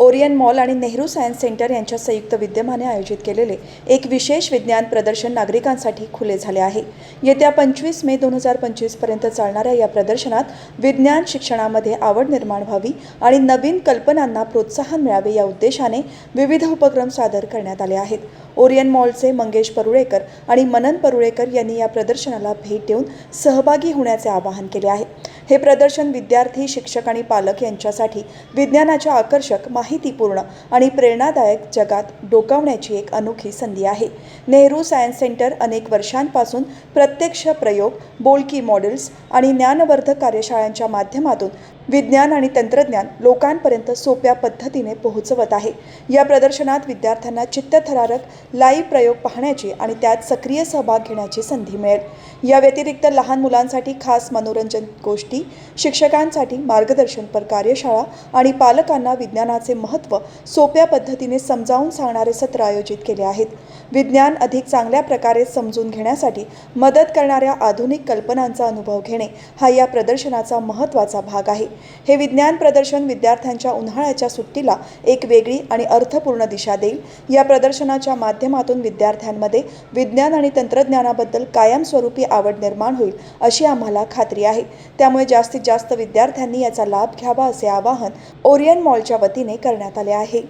Orion mall आणि Nehru science centre यांच्या संयुक्त विद्यमाने आयोजित केलेले एक विशेष विज्ञान प्रदर्शन नागरिकांसाठी खुले झाले आहे. येत्या पंचवीस मे दोन हजार पंचवीसपर्यंत चालणाऱ्या या प्रदर्शनात विज्ञान शिक्षणामध्ये आवड निर्माण व्हावी आणि नवीन कल्पनांना प्रोत्साहन मिळावे या उद्देशाने विविध उपक्रम सादर करण्यात आले आहेत. ओरियन मॉलचे मंगेश परुळेकर आणि मनन परुळेकर यांनी या प्रदर्शनाला भेट देऊन सहभागी होण्याचे आवाहन केले आहे. हे प्रदर्शन विद्यार्थी शिक्षक आणि पालक यांच्यासाठी विज्ञानाच्या आकर्षक माहितीपूर्ण आणि प्रेरणादायक जगात डोकावण्याची एक अनोखी संधी आहे. नेहरू सायन्स सेंटर अनेक वर्षांपासून प्रत्यक्ष प्रयोग बोलकी मॉडेल्स आणि ज्ञानवर्धक कार्यशाळांच्या माध्यमातून विज्ञान आणि तंत्रज्ञान लोकांपर्यंत सोप्या पद्धतीने पोहोचवत आहे. या प्रदर्शनात विद्यार्थ्यांना चित्तथरारक लाईव्ह प्रयोग पाहण्याची आणि त्यात सक्रिय सहभाग घेण्याची संधी मिळेल. या व्यतिरिक्त लहान मुलांसाठी खास मनोरंजन गोष्टी शिक्षकांसाठी मार्गदर्शनपर कार्यशाळा आणि पालकांना विज्ञानाचे महत्त्व सोप्या पद्धतीने समजावून सांगणारे सत्र आयोजित केले आहेत. विज्ञान अधिक चांगल्या प्रकारे समजून घेण्यासाठी मदत करणाऱ्या आधुनिक कल्पनांचा अनुभव घेणे हा या प्रदर्शनाचा महत्त्वाचा भाग आहे. हे विज्ञान प्रदर्शन विद्यार्थ्यांच्या उन्हाळ्याच्या सुट्टीला एक वेगळी आणि अर्थपूर्ण दिशा देईल. या प्रदर्शनाच्या माध्यमातून विद्यार्थ्यांमध्ये विज्ञान आणि तंत्रज्ञानाबद्दल कायमस्वरूपी आवड निर्माण होईल अशी आम्हाला खात्री आहे. त्यामुळे जास्तीत जास्त विद्यार्थ्यांनी याचा लाभ घ्यावा असे आवाहन ओरियन मॉलच्या वतीने करण्यात आले आहे.